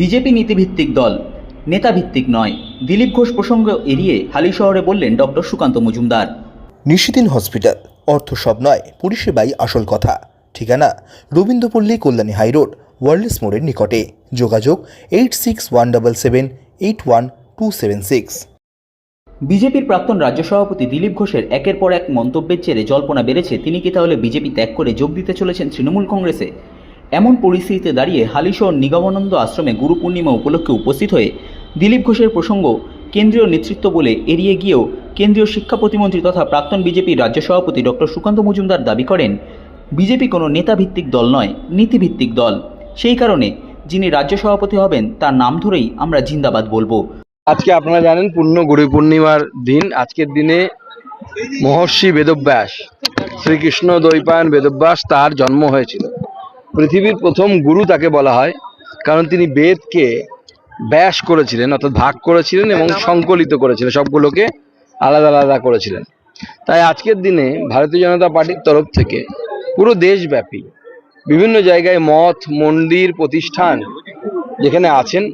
BJP নীতিভিত্তিক দল নেতাভিত্তিক নয়। দিলীপ ঘোষ প্রসঙ্গ এড়িয়ে হালি শহরে বললেন ডক্টর সুকান্ত মজুমদার। নিশিদিন হসপিটাল অর্থ সব নয় পরিষেবাই আসল কথা। ঠিকানা রবীন্দ্রপল্লী কল্যাণী হাইরোড ওয়ার্ল্ডস মোড়ের নিকটে। যোগাযোগ eight six one double seven eight one two seven six. বিজেপির প্রাক্তন রাজ্য সভাপতি দিলীপ ঘোষের একের পর এক মন্তব্যের জেরে জল্পনা বেড়েছে তিনি কি তাহলে বিজেপি ত্যাগ করে যোগ দিতে চলেছেন তৃণমূল কংগ্রেসে? এমন পরিস্থিতিতে দাঁড়িয়ে হালিশহর নিগমানন্দ আশ্রমে গুরু পূর্ণিমা উপলক্ষে উপস্থিত হয়ে দিলীপ ঘোষের প্রসঙ্গ কেন্দ্রীয় নেতৃত্ব বলে এড়িয়ে গিয়েও কেন্দ্রীয় শিক্ষা প্রতিমন্ত্রী তথা প্রাক্তন বিজেপির রাজ্য সভাপতি ডক্টর সুকান্ত মজুমদার দাবি করেন, বিজেপি কোনো নেতাভিত্তিক দল নয়, নীতিভিত্তিক দল। সেই কারণে যিনি রাজ্য সভাপতি হবেন, তার নাম ধরেই আমরা জিন্দাবাদ বলব। আজকে আপনারা জানেন পূর্ণ গুরু পূর্ণিমার দিন। আজকের দিনে মহর্ষি বেদব্যাস, শ্রীকৃষ্ণ দ্বৈপায়ন বেদব্যাস তার জন্ম হয়েছিল। পৃথিবীর প্রথম গুরু তাকে বলা হয়, কারণ তিনি বেদকে ব্যাস করেছিলেন, অর্থাৎ ভাগ করেছিলেন এবং সংকলিত করেছিলেন, সবগুলোকে আলাদা আলাদা করেছিলেন। তাই আজকের দিনে ভারতীয় জনতা পার্টির তরফ থেকে পুরো দেশব্যাপী বিভিন্ন জায়গায় মঠ, মন্দির, প্রতিষ্ঠান যেখানে আছেন,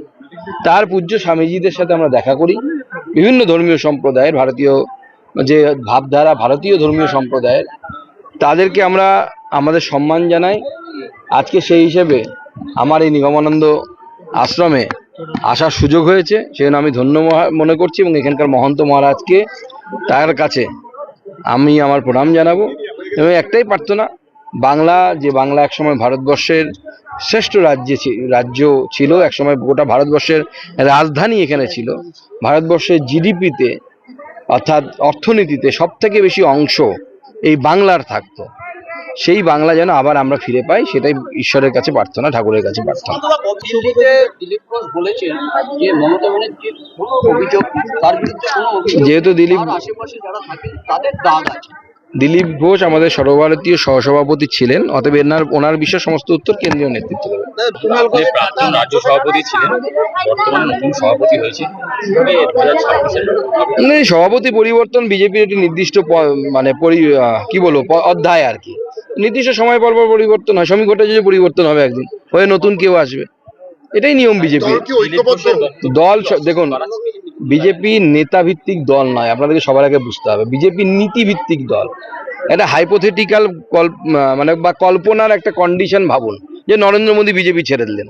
তার পূজ্য স্বামীজিদের সাথে আমরা দেখা করি। বিভিন্ন ধর্মীয় সম্প্রদায়ের ভারতীয় যে ভাবধারা, ভারতীয় ধর্মীয় সম্প্রদায়ের, তাদেরকে আমরা আমাদের সম্মান জানাই। আজকে সেই হিসেবে আমার এই নিগমানন্দ আশ্রমে আসার সুযোগ হয়েছে, সেজন্য আমি ধন্য মনে করছি এবং এখানকার মহন্ত মহারাজকে তার কাছে আমি আমার প্রণাম জানাব। এবং একটাই প্রার্থনা, বাংলা, যে বাংলা একসময় ভারতবর্ষের শ্রেষ্ঠ রাজ্যে রাজ্য ছিল, একসময় গোটা ভারতবর্ষের রাজধানী এখানে ছিল। ভারতবর্ষের জিডিপিতে, অর্থাৎ অর্থনীতিতে সব থেকে বেশি অংশ এই বাংলার থাকতো। সেই বাংলা যেন আবার আমরা ফিরে পাই সেটাই ঈশ্বরের কাছে প্রার্থনা ঠাকুরের কাছে প্রার্থনা। যেহেতু দিলীপ তার আশেপাশে যারা থাকেন তাদের দাগ আছে। দিলীপ ঘোষ আমাদের সর্বভারতীয় সহসভাপতি ছিলেন অতএব এনার ওনার বিষয়ে সমস্ত উত্তর কেন্দ্রীয় নেতৃত্ব দেবে প্রাক্তন রাজ্য সভাপতি ছিলেন বর্তমান নতুন সভাপতি হয়েছে সভাপতি পরিবর্তন বিজেপির একটি নির্দিষ্ট মানে পরি কি বলব প- অধ্যায় আর কি। নির্দিষ্ট সময় পর পর পরিবর্তন হয়। শ্রমিক ভট্টাচার্য পরিবর্তন হবে একদিন। হয়ে নতুন কেউ আসবে। এটাই নিয়ম বিজেপি। দল দেখুন বিজেপি নেতা ভিত্তিক দল নয়। আপনাদেরকে সবার আগে বুঝতে হবে। বিজেপি নীতি ভিত্তিক দল। এটা হাইপোথেটিক্যাল মানে বা কল্পনার একটা কন্ডিশন ভাবুন যে নরেন্দ্র মোদী বিজেপি ছেড়ে দিলেন।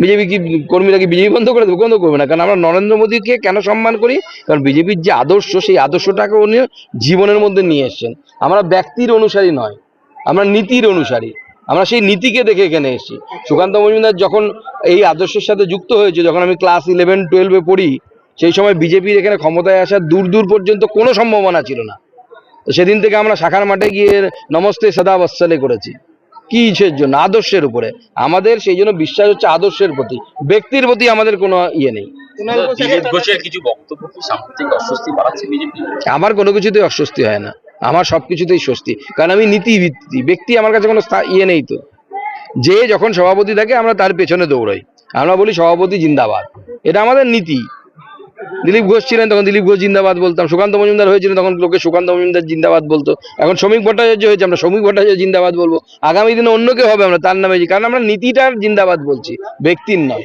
বিজেপি কি কর্মীরা কি বিজেপি বন্ধ করে দেবে? বন্ধ করবে না। কারণ আমরা নরেন্দ্র মোদীকে কেন সম্মান করি? কারণ বিজেপির যে আদর্শ সেই আদর্শটাকে উনি জীবনের মধ্যে নিয়ে এসছেন। আমরা ব্যক্তির অনুসারী নয়। আমরা নীতির অনুসারী। আমরা সেই নীতিকে দেখে এখানে এসেছি। সুকান্ত মজুমদার যখন এই আদর্শের সাথে যুক্ত হয়েছে যখন আমি ক্লাস ইলেভেন টুয়েলভে পড়ি সেই সময় বিজেপির এখানে ক্ষমতায় আসার দূর দূর পর্যন্ত কোনো সম্ভাবনা ছিল না। তো সেদিন থেকে আমরা শাখার মাঠে গিয়ে নমস্তে সদা বৎসলে করেছি। কি কিসের জন্য? আদর্শের উপরে। আমাদের সেই জন্য বিশ্বাস হচ্ছে আদর্শের প্রতি। ব্যক্তির প্রতি আমাদের কোনো ইয়ে নেই। আমার কোনো কিছুতেই অস্বস্তি হয় না। আমার সব কিছুতেই স্বস্তি। কারণ আমি নীতি ভিত্তি ব্যক্তি, আমার কাছে কোনো ইয়ে নেই তো। যে যখন সভাপতি থাকে, আমরা তার পেছনে দৌড়াই। আমরা বলি সভাপতি জিন্দাবাদ। এটা আমাদের নীতি। দিলীপ ঘোষ ছিলেন তখন দিলীপ ঘোষ জিন্দাবাদ বলতাম। সুকান্ত মজুমদার হয়েছিলেন তখন লোকে সুকান্ত মজুমদার জিন্দাবাদ বলতো। এখন শ্রমিক ভট্টাচার্য হয়েছে, আমরা শ্রমিক ভট্টাচার্য জিন্দাবাদ বলব। আগামী দিনে অন্য কেউ হবে, আমরা তার নামে কারণ আমরা নীতিটার জিন্দাবাদ বলছি, ব্যক্তির নয়